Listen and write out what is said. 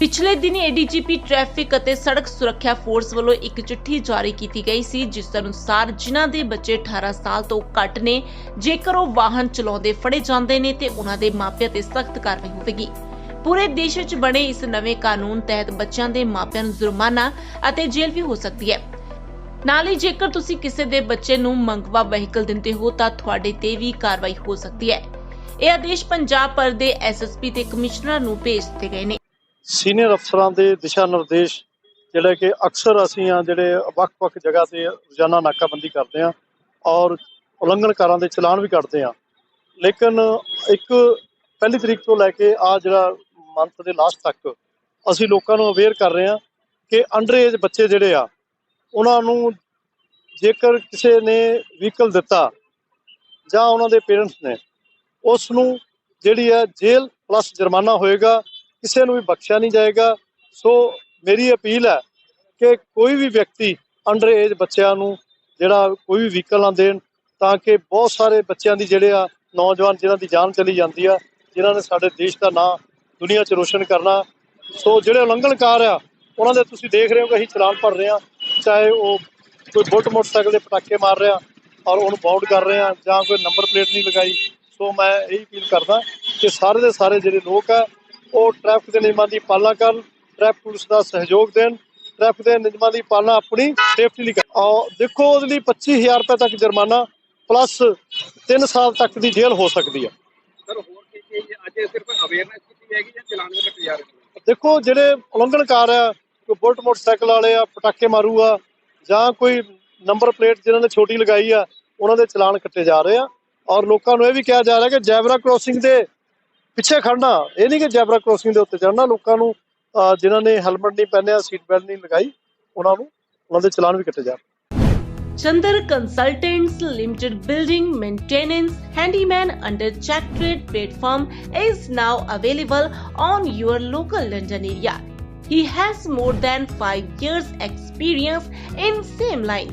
ਪਿਛਲੇ ਦਿਨੀ ADGP traffic ਅਤੇ ਸੜਕ ਸੁਰੱਖਿਆ ਫੋਰਸ ਵੱਲੋਂ ਇੱਕ ਚਿੱਠੀ ਜਾਰੀ ਕੀਤੀ ਗਈ ਸੀ, ਜਿਸ ਅਨੁਸਾਰ ਜਿਨ੍ਹਾਂ ਦੇ ਬੱਚੇ 18 ਸਾਲ ਤੋਂ ਘੱਟ ਨੇ, ਜੇਕਰ ਉਹ ਵਾਹਨ ਚਲਾਉਂਦੇ ਫੜੇ ਜਾਂਦੇ ਨੇ ਤੇ ਉਹਨਾਂ ਦੇ ਮਾਪਿਆਂ ਤੇ ਸਖਤ ਕਾਰਵਾਈ ਹੋਵੇਗੀ। ਪੂਰੇ ਦੇਸ਼ ਵਿੱਚ ਬਣੇ ਇਸ ਨਵੇਂ ਕਾਨੂੰਨ ਤਹਿਤ ਬੱਚਿਆਂ ਦੇ ਮਾਪਿਆਂ ਨੂੰ ਜੁਰਮਾਨਾ ਅਤੇ ਜੇਲ੍ਹ ਵੀ ਹੋ ਸਕਦੀ ਹੈ। ਨਾਲ ਹੀ ਜੇਕਰ ਤੁਸੀਂ ਕਿਸੇ ਦੇ ਬੱਚੇ ਨੂੰ ਮੰਗਵਾ ਵਹੀਕਲ ਦਿੰਦੇ ਹੋ, ਤਾਂ ਤੁਹਾਡੇ ਤੇ ਵੀ ਕਾਰਵਾਈ ਹੋ ਸਕਦੀ ਹੈ। ਇਹ ਆਦੇਸ਼ ਪੰਜਾਬ ਭਰ ਦੇ ਐਸਐਸਪੀ ਤੇ ਕਮਿਸ਼ਨਰਾਂ ਨੂੰ ਭੇਜ ਦਿੱਤੇ ਗਏ ਨੇ। ਸੀਨੀਅਰ ਅਫਸਰਾਂ ਦੇ ਦਿਸ਼ਾ ਨਿਰਦੇਸ਼ ਜਿਹੜੇ ਕਿ ਅਕਸਰ ਅਸੀਂ ਆ ਜਿਹੜੇ ਵੱਖ-ਵੱਖ ਜਗ੍ਹਾ ਤੇ ਰੋਜ਼ਾਨਾ ਨਾਕਾਬੰਦੀ ਕਰਦੇ ਆ ਔਰ ਉਲੰਘਣਕਾਰਾਂ ਦੇ ਚਲਾਨ ਵੀ ਕੱਟਦੇ ਆ। ਲੇਕਿਨ ਇੱਕ ਪਹਿਲੀ ਤਰੀਕ ਤੋਂ ਲੈ ਕੇ ਆ ਜਿਹੜਾ ਮੰਥ ਦੇ ਲਾਸਟ ਤੱਕ ਅਸੀਂ ਲੋਕਾਂ ਨੂੰ ਅਵੇਅਰ ਕਰ ਰਹੇ ਆ ਕਿ ਅੰਡਰ ਏਜ ਬੱਚੇ ਜਿਹੜੇ ਆ, ਉਹਨਾਂ ਨੂੰ ਜੇਕਰ ਕਿਸੇ ਨੇ ਵਹੀਕਲ ਦਿੱਤਾ ਜਾਂ ਉਹਨਾਂ ਦੇ ਪੇਰੈਂਟਸ ਨੇ, ਉਸ ਨੂੰ ਜਿਹੜੀ ਹੈ ਜੇਲ੍ਹ ਪਲੱਸ ਜੁਰਮਾਨਾ ਹੋਏਗਾ ਕਿਸੇ ਨੂੰ ਵੀ ਬਖਸ਼ਿਆ ਨਹੀਂ ਜਾਏਗਾ। ਸੋ ਮੇਰੀ ਅਪੀਲ ਹੈ ਕਿ ਕੋਈ ਵੀ ਵਿਅਕਤੀ ਅੰਡਰ ਏਜ ਬੱਚਿਆਂ ਨੂੰ ਜਿਹੜਾ ਕੋਈ ਵੀ ਵਹੀਕਲ ਨਾ ਦੇਣ, ਤਾਂ ਕਿ ਬਹੁਤ ਸਾਰੇ ਬੱਚਿਆਂ ਦੀ ਜਿਹੜੇ ਆ, ਨੌਜਵਾਨ ਜਿਨ੍ਹਾਂ ਦੀ ਜਾਨ ਚਲੀ ਜਾਂਦੀ ਆ ਜਿਨ੍ਹਾਂ ਨੇ ਸਾਡੇ ਦੇਸ਼ ਦਾ ਨਾਂ ਦੁਨੀਆ 'ਚ ਰੋਸ਼ਨ ਕਰਨਾ। ਸੋ ਜਿਹੜੇ ਉਲੰਘਣਕਾਰ ਆ, ਉਹਨਾਂ ਦੇ ਤੁਸੀਂ ਦੇਖ ਰਹੇ ਹੋ ਕਿ ਅਸੀਂ ਚਲਾਨ ਭਰ ਰਹੇ ਆ ਚਾਹੇ ਉਹ ਕੋਈ ਬੁੱਟ ਮੋਟਰਸਾਈਕਲ ਦੇ ਪਟਾਕੇ ਮਾਰ ਰਿਹਾ ਔਰ ਉਹਨੂੰ ਬਾਉਂਡ ਕਰ ਰਹੇ ਆ ਜਾਂ ਕੋਈ ਨੰਬਰ ਪਲੇਟ ਨਹੀਂ ਲਗਾਈ। ਸੋ ਮੈਂ ਇਹੀ ਅਪੀਲ ਕਰਦਾ ਕਿ ਸਾਰੇ ਦੇ ਸਾਰੇ ਜਿਹੜੇ ਲੋਕ ਆ ਉਹ ਟ੍ਰੈਫਿਕ ਦੇ ਨਿਯਮਾਂ ਦੀ ਪਾਲਣਾ ਕਰਨ ਟ੍ਰੈਫਿਕ ਪੁਲਿਸ ਦਾ ਸਹਿਯੋਗ ਦੇਣ ਟ੍ਰੈਫਿਕ ਦੇ ਨਿਯਮਾਂ ਦੀ ਪਾਲਣਾ ਆਪਣੀ ਸੇਫਟੀ ਲਈ ਕਰਨ। ਔਰ ਦੇਖੋ ਉਹਦੇ ਲਈ 25000 ਰੁਪਏ ਤੱਕ ਜੁਰਮਾਨਾ ਪਲੱਸ 3 ਸਾਲ ਤੱਕ ਦੀ ਜੇਲ੍ਹ ਹੋ ਸਕਦੀ ਹੈ ਸਰ ਹੋਰ ਕੀ ਕੀ ਅੱਜ ਸਿਰਫ ਅਵੇਅਰਨੈਸ ਕੀਤੀ ਜਾਏਗੀ ਜਾਂ ਚਲਾਨ ਵੀ ਕੱਟੇ ਜਾ ਰਹੇ ਨੇ ਦੇਖੋ ਜਿਹੜੇ ਉਲੰਘਣਕਾਰ ਆ ਕੋਈ ਬੁਲਟ ਮੋਟਰਸਾਈਕਲ ਵਾਲੇ ਆ ਪਟਾਕੇ ਮਾਰੂ ਆ ਜਾਂ ਕੋਈ ਨੰਬਰ ਪਲੇਟ ਜਿਨ੍ਹਾਂ ਨੇ ਛੋਟੀ ਲਗਾਈ ਆ ਉਹਨਾਂ ਦੇ ਚਲਾਨ ਕੱਟੇ ਜਾ ਰਹੇ ਆ। ਔਰ ਲੋਕਾਂ ਨੂੰ ਇਹ ਵੀ ਕਿਹਾ ਜਾ ਰਿਹਾ ਕਿ ਜੈਬਰਾ ਕ੍ਰੋਸਿੰਗ ਦੇ ਪਿੱਛੇ ਖੜਨਾ ਇਹ ਨਹੀਂ ਕਿ ਜੈਬਰਾ ਕ੍ਰੋਸਿੰਗ ਦੇ ਉੱਤੇ ਚੜਨਾ ਲੋਕਾਂ ਨੂੰ ਅਹ ਜਿਨ੍ਹਾਂ ਨੇ ਹੈਲਮਟ ਨਹੀਂ ਪਹਿਨਿਆ ਸੀਟ ਬੈਲਟ ਨਹੀਂ ਲਗਾਈ ਉਹਨਾਂ ਨੂੰ ਉਹਨਾਂ ਦੇ ਚਲਾਨ ਵੀ ਕੱਟੇ ਜਾ ਰਹੇ Chandar Consultants Limited Building Maintenance Handyman under Check Trade platform is now available on your local London area. He has more than 5 years experience in same line.